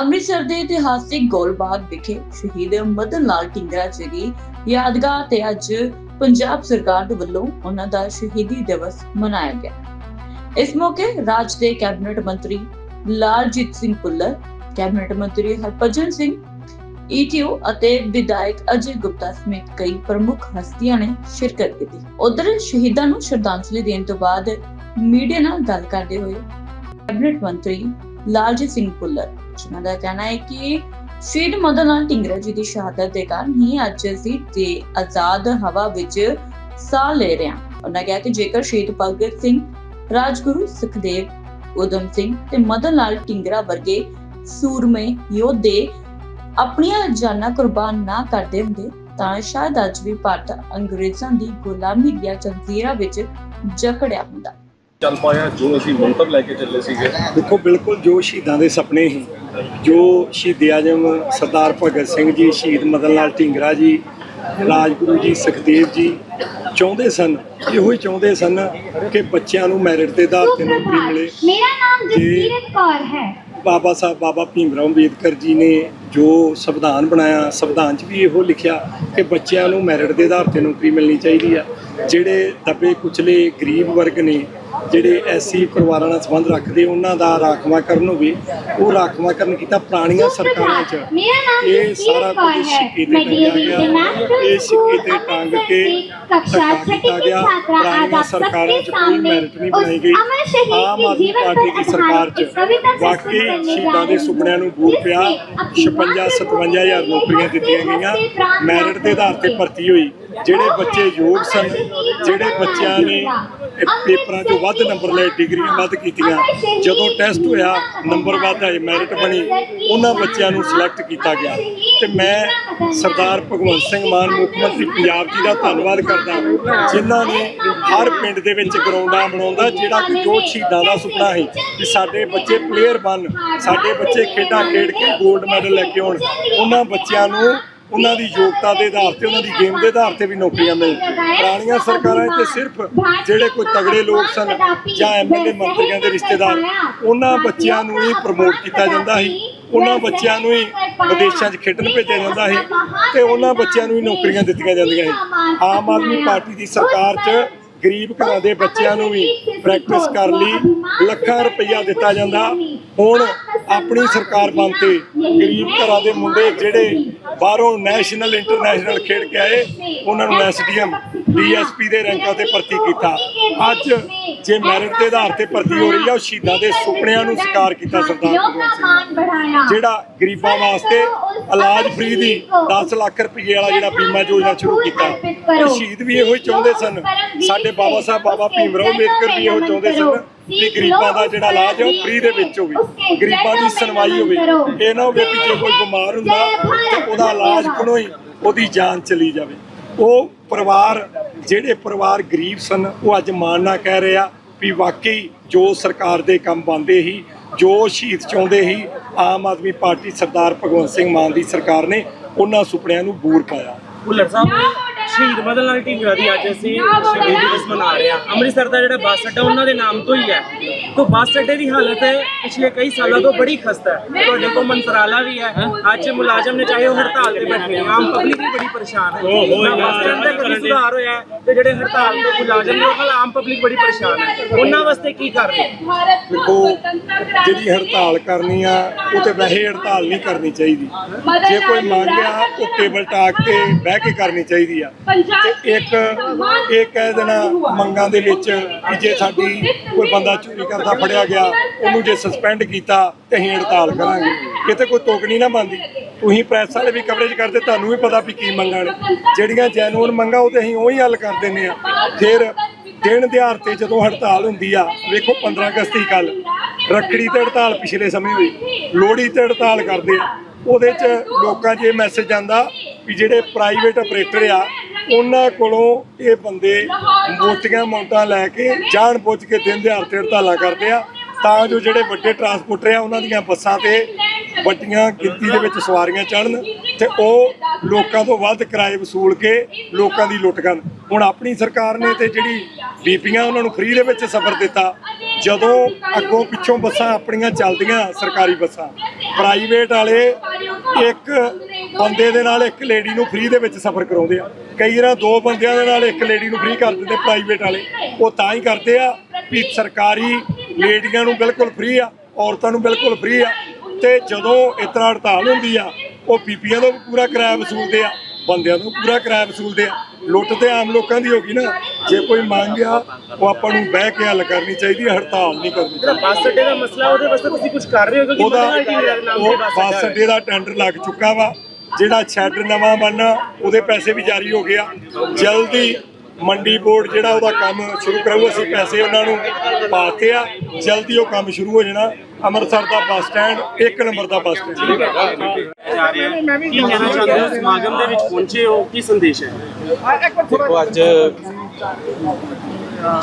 ਅੰਮ੍ਰਿਤਸਰ ਦੇ ਇਤਿਹਾਸਿਕ ਗੋਲਬਾਗ ਵਿਖੇ ਸ਼ਹੀਦ ਮਦਨ ਲਾਲ ਢਿੰਗਰਾ ਜੀ ਦੀ ਯਾਦਗਾਰ ਤੇ ਅੱਜ ਪੰਜਾਬ ਸਰਕਾਰ ਦੇ ਵੱਲੋਂ ਉਹਨਾਂ ਦਾ ਸ਼ਹੀਦੀ ਦਿਵਸ ਮਨਾਇਆ ਗਿਆ। ਇਸ ਮੌਕੇ ਰਾਜ ਦੇ ਕੈਬਨਿਟ ਮੰਤਰੀ ਲਾਲਜੀਤ ਸਿੰਘ ਭੁੱਲਰ, ਕੈਬਨਿਟ ਮੰਤਰੀ ਹਰਭਜਨ ਸਿੰਘ ਈਟੀਓ ਅਤੇ ਵਿਧਾਇਕ ਅਜੇ ਗੁਪਤਾ ਸਮੇਤ ਕਈ ਪ੍ਰਮੁੱਖ ਹਸਤੀਆਂ ਨੇ ਸ਼ਿਰਕਤ ਕੀਤੀ। ਉਧਰ ਸ਼ਹੀਦਾਂ ਨੂੰ ਸ਼ਰਧਾਂਜਲੀ ਦੇਣ ਤੋਂ ਬਾਅਦ ਮੀਡੀਆ ਨਾਲ ਗੱਲ ਕਰਦੇ ਹੋਏ ਕੈਬਨਿਟ ਮੰਤਰੀ ਲਾਲਜੀਤ ਸਿੰਘ ਭੁੱਲਰ ਜਿਨ੍ਹਾਂ ਦਾ ਕਹਿਣਾ ਹੈ ਕਿ ਸ਼ਹੀਦ ਮਦਨ ਲਾਲ ਢਿੰਗਰਾ ਜੀ ਦੀ ਸ਼ਹਾਦਤ ਦੇ ਕਾਰਨ ਹੀ ਅੱਜ ਅਸੀਂ ਤੇ ਆਜ਼ਾਦ ਹਵਾ ਵਿੱਚ ਸਾਹ ਲੈ ਰਹੇ ਹਾਂ। ਉਹਨਾਂ ਕਿਹਾ ਕਿ ਜੇਕਰ ਸ਼ਹੀਦ ਭਗਤ ਸਿੰਘ, ਰਾਜਗੁਰੂ ਸੁਖਦੇਵ ਉਦਮ ਸਿੰਘ ਤੇ ਮਦਨ ਲਾਲ ਢਿੰਗਰਾ ਵਰਗੇ ਸੂਰਮੇ ਯੋਧੇ ਆਪਣੀਆਂ ਜਾਨਾਂ ਕੁਰਬਾਨ ਨਾ ਕਰਦੇ ਹੁੰਦੇ, ਤਾਂ ਸ਼ਾਇਦ ਅੱਜ ਵੀ ਭਾਰਤ ਅੰਗਰੇਜ਼ਾਂ ਦੀ ਗੁਲਾਮੀ ਦੀਆਂ ਜੰਜ਼ੀਰਾਂ ਵਿੱਚ ਜਕੜਿਆ ਹੁੰਦਾ। ਚੱਲ ਪਾਇਆ ਜੋ ਅਸੀਂ ਮੰਤਵ ਲੈ ਕੇ ਚੱਲੇ ਸੀਗੇ। ਦੇਖੋ ਬਿਲਕੁਲ ਜੋ ਸ਼ਹੀਦਾਂ ਦੇ ਸੁਪਨੇ ਸੀ ਜੋ ਸ਼ਹੀਦ ਆਜਮ ਸਰਦਾਰ ਭਗਤ ਸਿੰਘ ਜੀ ਸ਼ਹੀਦ ਮਦਨ ਲਾਲ ਢਿੰਗਰਾ ਜੀ ਰਾਜਗੁਰੂ ਜੀ ਸੁਖਦੇਵ ਜੀ ਚਾਹੁੰਦੇ ਸਨ ਇਹੋ ਹੀ ਚਾਹੁੰਦੇ ਸਨ ਕਿ ਬੱਚਿਆਂ ਨੂੰ ਮੈਰਿਟ ਦੇ ਆਧਾਰ ਤੇ ਨੌਕਰੀ ਮਿਲੇ। ਮੇਰਾ ਨਾਮ ਜਸਕੀਰਤ ਕੌਰ ਹੈ। ਬਾਬਾ ਸਾਹਿਬ ਬਾਬਾ ਭੀਮ ਰਾਓ ਅੰਬੇਦਕਰ ਜੀ ਨੇ ਜੋ ਸੰਵਿਧਾਨ ਬਣਾਇਆ ਸੰਵਿਧਾਨ 'ਚ ਵੀ ਇਹੋ ਲਿਖਿਆ ਕਿ ਬੱਚਿਆਂ ਨੂੰ ਮੈਰਿਟ ਦੇ ਆਧਾਰ ਤੇ ਨੌਕਰੀ ਮਿਲਣੀ ਚਾਹੀਦੀ ਆ। ਜਿਹੜੇ ਦੱਬੇ ਕੁਚਲੇ ਗਰੀਬ ਵਰਗ ਨੇ ਜਿਹੜੇ ਐਸੀ ਪਰਿਵਾਰਾਂ ਨਾਲ ਸੰਬੰਧ ਰੱਖਦੇ ਉਹਨਾਂ ਦਾ ਰਾਖਵਾ ਕਰਨ ਹੋਵੇ ਉਹ ਰਾਖਵਾ ਕਰਨ ਕੀਤਾ ਪੁਰਾਣੀਆਂ ਸਰਕਾਰਾਂ 'ਚ। ਇਹ ਸਾਰਾ ਕੁਝ ਸਿੱਕੇ ਤੇ ਗਿਆ। ਇਹ ਟੰਗ ਕੇ ਕਕਸ਼ਾ ਛੱਟੀ ਦੀ ਛਾਤਰਾ ਸਰਕਾਰਾਂ 'ਚ ਕੋਈ ਮੈਰਿਟ ਨਹੀਂ ਬਣਾਈ ਗਈ। ਆਮ ਆਦਮੀ ਪਾਰਟੀ ਦੀ ਸਰਕਾਰ 'ਚ। ਬਾਕੀ ਸ਼ਹੀਦਾਂ ਦੇ ਸੁਪਨਿਆਂ ਨੂੰ ਬੂਰ ਪਿਆ। 56 57000 ਨੌਕਰੀਆਂ ਦਿੱਤੀਆਂ ਗਈਆਂ। ਮੈਰਿਟ ਦੇ ਆਧਾਰ ਤੇ ਭਰਤੀ ਹੋਈ। ਜਿਹੜੇ ਬੱਚੇ ਯੋਗ ਸਨ ਜਿਹੜੇ ਬੱਚਿਆਂ ਨੇ ਪੇਪਰਾਂ 'ਚੋਂ ਵੱਧ ਨੰਬਰ ਲਏ ਡਿਗਰੀਆਂ ਵੱਧ ਕੀਤੀਆਂ। ਜਦੋਂ ਟੈਸਟ ਹੋਇਆ ਨੰਬਰ ਵੱਧ ਆਏ ਮੈਰਿਟ ਬਣੀ। ਉਹਨਾਂ ਬੱਚਿਆਂ ਨੂੰ ਸਿਲੈਕਟ ਕੀਤਾ ਗਿਆ। ਤੇ ਮੈਂ ਸਰਦਾਰ ਭਗਵੰਤ ਸਿੰਘ ਮਾਨ, ਮੁੱਖ ਮੰਤਰੀ ਪੰਜਾਬ ਜੀ ਦਾ ਧੰਨਵਾਦ ਕਰਦਾ ਜਿਨ੍ਹਾਂ ਨੇ ਹਰ ਪਿੰਡ ਦੇ ਵਿੱਚ ਗਰਾਊਂਡਾਂ ਬਣਾਉਂਦਾ, ਜਿਹੜਾ ਕਿ ਜੋ ਸ਼ਹੀਦਾਂ ਦਾ ਸੁਪਨਾ ਹੈ ਕਿ ਸਾਡੇ ਬੱਚੇ ਪਲੇਅਰ ਬਣ, ਸਾਡੇ ਬੱਚੇ ਖੇਡਾਂ ਖੇਡ ਕੇ 골ਡ ਮੈਡਲ ਲੈ ਕੇ ਆਉਣ। ਉਹਨਾਂ ਬੱਚਿਆਂ ਨੂੰ ਉਹਨਾਂ ਦੀ ਯੋਗਤਾ ਦੇ ਆਧਾਰ ਤੇ, ਉਹਨਾਂ ਦੀ ਗੇਮ ਦੇ ਆਧਾਰ ਤੇ ਵੀ ਨੌਕਰੀਆਂ ਮਿਲ ਪੁਰਾਣੀਆਂ ਸਰਕਾਰਾਂ 'ਚ ਸਿਰਫ ਜਿਹੜੇ ਕੋਈ ਤਗੜੇ ਲੋਕ ਸਨ ਜਾਂ ਐਮਐਲਏ ਮੰਤਰੀਆਂ ਦੇ ਰਿਸ਼ਤੇਦਾਰ, ਉਹਨਾਂ ਬੱਚਿਆਂ ਨੂੰ ਹੀ ਪ੍ਰਮੋਟ ਕੀਤਾ ਜਾਂਦਾ ਸੀ। ਉਹਨਾਂ ਬੱਚਿਆਂ ਨੂੰ ਹੀ ਵਿਦੇਸ਼ਾਂ 'ਚ ਖੇਡਣ ਭੇਜਿਆ ਜਾਂਦਾ ਸੀ ਤੇ ਉਹਨਾਂ ਬੱਚਿਆਂ ਨੂੰ ਹੀ ਨੌਕਰੀਆਂ ਦਿੱਤੀਆਂ ਜਾਂਦੀਆਂ ਸੀ। ਆਮ ਆਦਮੀ ਪਾਰਟੀ ਦੀ ਸਰਕਾਰ 'ਚ ਗਰੀਬ ਘਰਾਂ ਦੇ ਬੱਚਿਆਂ ਨੂੰ ਵੀ ਪ੍ਰੈਕਟਿਸ ਕਰਨ ਲਈ ਲੱਖਾਂ ਰੁਪਈਆ ਦਿੱਤਾ ਜਾਂਦਾ। ਹੁਣ ਆਪਣੀ ਸਰਕਾਰ ਬਣ ਤੇ ਗਰੀਬ ਘਰਾਂ ਦੇ ਮੁੰਡੇ ਜਿਹੜੇ ਬਾਹਰੋਂ ਨੈਸ਼ਨਲ ਇੰਟਰਨੈਸ਼ਨਲ ਖੇਡ ਕੇ ਆਏ। ਉਹਨਾਂ ਨੂੰ ਐਸਡੀਐਮ ਡੀਐਸਪੀ ਦੇ ਰੈਂਕਾਂ ਤੇ ਭਰਤੀ ਕੀਤਾ। ਅੱਜ ਜੇ ਮੈਰਿਟ ਦੇ ਆਧਾਰ ਤੇ ਭਰਤੀ ਹੋ ਰਹੀ ਹੈ ਉਹ ਸ਼ਹੀਦਾਂ ਦੇ ਸੁਪਨਿਆਂ ਨੂੰ ਸਕਾਰ ਕੀਤਾ ਸਰਦਾਰ ਭਗਵੰਤ ਸਿੰਘ। ਜਿਹੜਾ ਗਰੀਬਾਂ ਵਾਸਤੇ ਇਲਾਜ ਫ੍ਰੀ ਦੀ 10 ਲੱਖ ਰੁਪਏ ਵਾਲਾ ਜਿਹੜਾ ਬੀਮਾ ਯੋਜਨਾ ਸ਼ੁਰੂ ਕੀਤਾ ਸ਼ਹੀਦ ਵੀ ਇਹੋ ਹੀ ਚਾਹੁੰਦੇ ਸਨ। ਸਾਡੇ ਬਾਬਾ ਸਾਹਿਬ, ਬਾਬਾ ਭੀਮ ਰਾਓ ਅੰਬੇਦਕਰ ਵੀ ਇਹੋ ਚਾਹੁੰਦੇ ਸਨ। ਕਿ ਗਰੀਬਾਂ ਦਾ ਜਿਹੜਾ ਇਲਾਜ ਹੈ ਉਹ ਫ੍ਰੀ ਦੇ ਵਿੱਚ ਹੋਵੇ। ਗਰੀਬਾਂ ਦੀ ਸੁਣਵਾਈ ਹੋਵੇ। ਇਹ ਨਾ ਹੋਵੇ ਕਿ ਜੇ ਕੋਈ ਬਿਮਾਰ ਹੁੰਦਾ ਤੇ ਉਹਦਾ ਇਲਾਜ ਕੋਲੋਂ ਹੀ ਉਹਦੀ ਜਾਨ ਚਲੀ ਜਾਵੇ। ਉਹ ਪਰਿਵਾਰ ਜਿਹੜੇ ਪਰਿਵਾਰ ਗਰੀਬ ਸਨ ਉਹ ਅੱਜ ਮਾਣ ਨਾਲ ਕਹਿ ਰਿਹਾ ਵੀ ਵਾਕਈ ਜੋ ਸਰਕਾਰ ਦੇ ਕੰਮ ਬੰਦੇ ਹੀ ਜੋ ਸ਼ਹੀਦ ਚਾਹੁੰਦੇ ਹੀ ਆਮ ਆਦਮੀ ਪਾਰਟੀ ਸਰਦਾਰ ਭਗਵੰਤ ਸਿੰਘ ਮਾਨ ਦੀ ਸਰਕਾਰ ਨੇ ਉਹਨਾਂ ਸੁਪਨਿਆਂ ਨੂੰ ਬੂਰ ਪਾਇਆ। ਭੁੱਲਰ ਸਾਹਿਬ ਸ਼ਹੀਦ ਮਦਨ ਲਾਲ ਢੀਂਗਰਾ ਦੀ ਅੱਜ ਅਸੀਂ ਸ਼ਹੀਦੀ ਦਿਵਸ ਮਨਾ ਰਹੇ ਹਾਂ। ਅੰਮ੍ਰਿਤਸਰ ਦਾ ਜਿਹੜਾ ਬੱਸ ਅੱਡਾ ਉਹਨਾਂ ਦੇ ਨਾਮ ਤੋਂ ਹੀ ਹੈ। ਤੋਂ ਬੱਸ ਅੱਡੇ ਦੀ ਹਾਲਤ ਪਿਛਲੇ ਕਈ ਸਾਲਾਂ ਤੋਂ ਬੜੀ ਖਸਤਾ ਹੈ। ਤੁਹਾਡੇ ਕੋਲ ਮੰਤਰਾਲਾ ਵੀ ਹੈ। ਅੱਜ ਮੁਲਾਜ਼ਮ ਨੇ ਚਾਹੇ ਉਹ ਹੜਤਾਲ ਤੇ ਬੈਠੇ ਨੇ ਆਮ ਪਬਲਿਕ ਵੀ ਬੜੀ ਪਰੇਸ਼ਾਨ ਹੈ। ਬੱਸ ਸਟੈਂਡ ਦਾ ਕਦੀ ਸੁਧਾਰ ਹੋਇਆ ਤੇ ਜਿਹੜੇ ਹੜਤਾਲ ਤੇ ਮੁਲਾਜ਼ਮ ਨੇ ਉਹ ਨਾਲ ਆਮ ਪਬਲਿਕ ਬੜੀ ਪਰੇਸ਼ਾਨ ਹੈ। ਉਹਨਾਂ ਵਾਸਤੇ ਕੀ ਕਰ ਰਹੇ ਦੇਖੋ ਜਿਹੜੀ ਹੜਤਾਲ ਕਰਨੀ ਆ ਉਹ ਤੇ ਵੈਸੇ ਹੜਤਾਲ ਨਹੀਂ ਕਰਨੀ ਚਾਹੀਦੀ। ਜੇ ਕੋਈ ਮੰਗ ਆ ਉਹ ਟੇਬਲ ਟਾਕ ਤੇ ਬਹਿ ਕੇ ਕਰਨੀ ਚਾਹੀਦੀ ਆ। ਤੇ ਇੱਕ ਇਹ ਕਹਿ ਦੇਣਾ ਮੰਗਾਂ ਦੇ ਵਿੱਚ ਕਿ ਜੇ ਸਾਡੀ ਕੋਈ ਬੰਦਾ ਚੋਰੀ ਕਰਦਾ ਫੜਿਆ ਗਿਆ ਉਹਨੂੰ ਜੇ ਸਸਪੈਂਡ ਕੀਤਾ ਤੇ ਅਸੀਂ ਹੜਤਾਲ ਕਰਾਂਗੇ। ਕਿਤੇ ਕੋਈ ਤੋਕਣੀ ਨਾ ਬੰਦੀ ਤੁਸੀਂ ਪ੍ਰੈਸ ਵਾਲੇ ਵੀ ਕਵਰੇਜ ਕਰਦੇ ਤੁਹਾਨੂੰ ਵੀ ਪਤਾ ਵੀ ਕੀ ਮੰਗਾਂ ਨੇ। ਜਿਹੜੀਆਂ ਜੈਨੂਅਨ ਮੰਗਾਂ ਉਹ ਤੇ ਅਸੀਂ ਉਹੀ ਹੱਲ ਕਰ ਦਿੰਦੇ ਆ ਫਿਰ ਦਿਨ ਦਿਹਾੜ ਤੇ ਜਦੋਂ ਹੜਤਾਲ ਹੁੰਦੀ ਆ ਵੇਖੋ 15 ਅਗਸਤ ਹੀ ਕੱਲ ਰੱਖੜੀ ਤੇ ਹੜਤਾਲ ਪਿਛਲੇ ਸਮੇਂ ਹੋਈ। ਲੋਹੜੀ ਤੇ ਹੜਤਾਲ ਕਰਦੇ ਆ। ਉਹਦੇ 'ਚ ਲੋਕਾਂ 'ਚ ਇਹ ਮੈਸੇਜ ਆਂਦਾ ਵੀ ਜਿਹੜੇ ਪ੍ਰਾਈਵੇਟ ਆਪਰੇਟਰ ਆ ਉਹਨਾਂ ਕੋਲੋਂ ਇਹ ਬੰਦੇ ਮੋਟੀਆਂ ਅਮਾਉਂਟਾਂ ਲੈ ਕੇ ਜਾਣ ਬੁੱਝ ਕੇ ਦਿਨ ਦਿਹਾੜ ਤੇ ਹੜਤਾਲਾਂ ਕਰਦੇ ਆ। ਤਾਂ ਜੋ ਜਿਹੜੇ ਵੱਡੇ ਟਰਾਂਸਪੋਰਟਰ ਆ, ਉਹਨਾਂ ਦੀਆਂ ਬੱਸਾਂ ਤੇ ਵੱਡੀਆਂ ਗਿਣਤੀ ਦੇ ਵਿੱਚ ਸਵਾਰੀਆਂ ਚੜਨ ਤੇ ਉਹ ਲੋਕਾਂ ਤੋਂ ਵੱਧ ਕਿਰਾਏ ਵਸੂਲ ਕੇ ਲੋਕਾਂ ਦੀ ਲੁੱਟ ਕਰਨ। ਹੁਣ ਆਪਣੀ ਸਰਕਾਰ ਨੇ ਤੇ ਜਿਹੜੀ ਬੀਪੀਆਂ ਉਹਨਾਂ ਨੂੰ ਫ੍ਰੀ ਦੇ ਵਿੱਚ ਸਫ਼ਰ ਦਿੱਤਾ। ਜਦੋਂ ਅੱਗੋਂ ਪਿੱਛੋਂ ਬੱਸਾਂ ਆਪਣੀਆਂ ਚੱਲਦੀਆਂ ਸਰਕਾਰੀ ਬੱਸਾਂ। ਪ੍ਰਾਈਵੇਟ ਵਾਲੇ ਇੱਕ ਬੰਦੇ ਦੇ ਨਾਲ ਇੱਕ ਲੇਡੀ ਨੂੰ ਫ੍ਰੀ ਦੇ ਵਿੱਚ ਸਫ਼ਰ ਕਰਾਉਂਦੇ ਆ। ਕਈ ਵਾਰ ਦੋ ਬੰਦਿਆਂ ਦੇ ਨਾਲ ਇੱਕ ਲੇਡੀ ਨੂੰ ਫ੍ਰੀ ਕਰ ਦਿੰਦੇ ਪ੍ਰਾਈਵੇਟ ਵਾਲੇ। ਉਹ ਤਾਂ ਹੀ ਕਰਦੇ ਆ ਵੀ ਸਰਕਾਰੀ ਲੇਡੀਆਂ ਨੂੰ ਬਿਲਕੁਲ ਫ੍ਰੀ ਆ ਔਰਤਾਂ ਨੂੰ ਬਿਲਕੁਲ ਫ੍ਰੀ ਆ। ਤੇ ਜਦੋਂ ਤਰ੍ਹਾਂ ਹੜਤਾਲ ਹੁੰਦੀ ਆ ਉਹ ਬੀਬੀਆਂ ਤੋਂ ਵੀ ਪੂਰਾ ਕਿਰਾਇਆ ਵਸੂਲਦੇ ਆ ਬੰਦਿਆਂ ਤੋਂ ਪੂਰਾ ਕਿਰਾਇਆ ਵਸੂਲਦੇ ਆ। ਲੁੱਟ ਤੇ ਆਮ ਲੋਕਾਂ ਦੀ ਹੋ ਗਈ ਨਾ। ਜੇ ਕੋਈ ਮੰਗ ਆ ਉਹ ਆਪਾਂ ਨੂੰ ਬਹਿ ਕੇ ਹੱਲ ਕਰਨੀ ਚਾਹੀਦੀ ਹੈ ਹੜਤਾਲ ਨਹੀਂ ਕਰਨੀ ਜਿਹੜਾ ਬੱਸ ਅੱਡੇ ਦਾ ਮਸਲਾ ਉਹਦੇ ਵਾਸਤੇ ਤੁਸੀਂ ਕੁਝ ਕਰ ਰਹੇ ਹੋ? ਕਿਉਂਕਿ ਉਹਦਾ ਬੱਸ ਅੱਡੇ ਦਾ ਟੈਂਡਰ ਲੱਗ ਚੁੱਕਾ ਵਾ। ਜਿਹੜਾ ਸ਼ੈੱਡ ਨਵਾਂ ਬਣਨਾ, ਉਹਦੇ ਪੈਸੇ ਵੀ ਜਾਰੀ ਹੋ ਗਿਆ। ਜਲਦੀ ਮੰਡੀ ਬੋਰਡ ਜਿਹੜਾ ਉਹਦਾ ਕੰਮ ਸ਼ੁਰੂ ਕਰਾਊ, ਅਸੀਂ ਪੈਸੇ ਉਹਨਾਂ ਨੂੰ ਪਾਤੇ ਆ। ਜਲਦੀ ਉਹ ਕੰਮ ਸ਼ੁਰੂ ਹੋ ਜਾਣਾ। ਅੰਮ੍ਰਿਤਸਰ ਦਾ ਬੱਸ ਸਟੈਂਡ ਇੱਕ ਨੰਬਰ ਦਾ ਬੱਸ ਸਟੈਂਡ। ਜਾ ਰਹੇ ਆ ਕੀ ਕਹਿਣਾ ਚਾਹੁੰਦੇ ਹੋ? ਸਮਾਗਮ ਦੇ ਵਿੱਚ ਪਹੁੰਚੇ ਹੋ? ਕੀ ਸੰਦੇਸ਼ ਹੈ? ਦੇਖੋ ਅੱਜ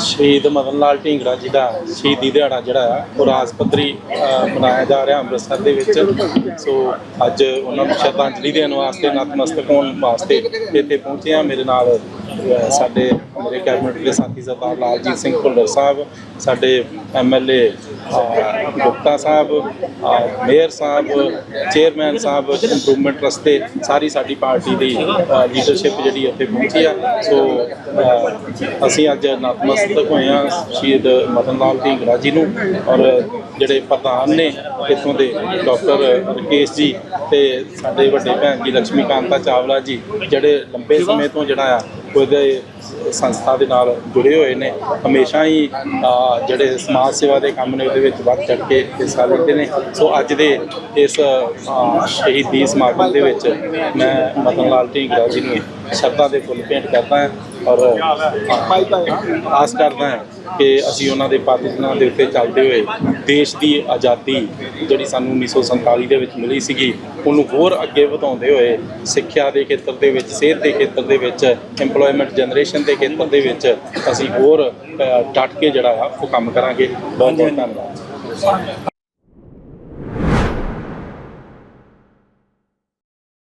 ਸ਼ਹੀਦ ਮਦਨ ਲਾਲ ਢੀਂਗਰਾ ਜੀ ਦਾ ਸ਼ਹੀਦੀ ਦਿਹਾੜਾ ਜਿਹੜਾ ਆ ਉਹ ਰਾਜ ਪੱਧਰੀ ਮਨਾਇਆ ਜਾ ਰਿਹਾ ਅੰਮ੍ਰਿਤਸਰ ਦੇ ਵਿੱਚ। ਸੋ ਅੱਜ ਉਹਨਾਂ ਨੂੰ ਸ਼ਰਧਾਂਜਲੀ ਦੇਣ ਵਾਸਤੇ ਨਤਮਸਤਕ ਹੋਣ ਵਾਸਤੇ ਇੱਥੇ ਪਹੁੰਚੇ ਆ ਮੇਰੇ ਨਾਲ ਸਾਡੇ ਮੇਰੇ ਕੈਬਨਿਟ ਦੇ ਸਾਥੀ ਸਰਦਾਰ ਲਾਲਜੀਤ ਸਿੰਘ ਭੁੱਲਰ ਸਾਹਿਬ ਸਾਡੇ ਐਮਐਲਏ ਗੁਪਤਾ ਸਾਹਿਬ ਮੇਅਰ ਸਾਹਿਬ, ਚੇਅਰਮੈਨ ਸਾਹਿਬ ਇੰਪਰੂਵਮੈਂਟ ਰਸਤੇ, ਸਾਰੀ ਸਾਡੀ ਪਾਰਟੀ ਦੀ ਲੀਡਰਸ਼ਿਪ ਜਿਹੜੀ ਉੱਥੇ ਪਹੁੰਚੀ ਆ। ਸੋ ਅਸੀਂ ਅੱਜ ਨਤਮਸਤਕ ਹੋਏ ਆ ਸ਼ਹੀਦ ਮਦਨ ਲਾਲ ਢੀਂਗਰਾ ਜੀ ਨੂੰ ਔਰ ਜਿਹੜੇ ਪ੍ਰਧਾਨ ਨੇ ਇੱਥੋਂ ਦੇ ਡਾਕਟਰ ਰਕੇਸ਼ ਜੀ ਤੇ ਸਾਡੇ ਵੱਡੇ ਭੈਣ ਜੀ ਲక్ష్ਮੀ ਕਾਂਤਾ ਚਾਵਲਾ ਜੀ, ਜਿਹੜੇ ਲੰਬੇ ਸਮੇਂ ਤੋਂ ਜਿਹੜਾ ਆ ਉਹਦੇ ਸੰਸਥਾ ਦੇ ਨਾਲ ਜੁੜੇ ਹੋਏ ਨੇ। ਹਮੇਸ਼ਾ ਹੀ ਜਿਹੜੇ ਸਮਾਜ ਸੇਵਾ ਦੇ ਕੰਮ ਨੇ, ਉਹਦੇ ਵਿੱਚ ਵੱਧ ਚੜ ਕੇ ਹਿੱਸਾ ਲੈਂਦੇ ਨੇ। ਸੋ ਅੱਜ ਦੇ ਇਸ ਸ਼ਹੀਦੀ ਸਮਾਗਮ ਦੇ ਵਿੱਚ ਮੈਂ ਮਦਨ ਲਾਲ ਢੀਂਗਰਾ ਜੀ ਨੂੰ ਸ਼ਰਧਾ ਦੇ ਫੁੱਲ ਭੇਂਟ ਕਰਦਾ ਹਾਂ ਔਰ ਆਸ ਕਰਦਾ ਹਾਂ ਕਿ ਅਸੀਂ ਉਹਨਾਂ ਦੇ ਪਾਤਿਸ਼ਾਂ ਦੇ ਉੱਤੇ ਚੱਲਦੇ ਹੋਏ ਦੇਸ਼ ਦੀ ਆਜ਼ਾਦੀ ਜਿਹੜੀ ਸਾਨੂੰ 1947 ਦੇ ਵਿੱਚ ਮਿਲੀ ਸੀਗੀ ਉਹਨੂੰ ਹੋਰ ਅੱਗੇ ਵਧਾਉਂਦੇ ਹੋਏ ਸਿੱਖਿਆ ਦੇ ਖੇਤਰ ਦੇ ਵਿੱਚ ਸਿਹਤ ਦੇ ਖੇਤਰ ਦੇ ਵਿੱਚ EMPLOYMENT ਜਨਰੇਸ਼ਨ ਦੇ ਖੇਤਰ ਦੇ ਵਿੱਚ ਅਸੀਂ ਹੋਰ ਅ, ਡਟ ਕੇ ਜਿਹੜਾ ਆ ਉਹ ਕੰਮ ਕਰਾਂਗੇ। ਬਹੁਤ ਬਹੁਤ ਧੰਨਵਾਦ।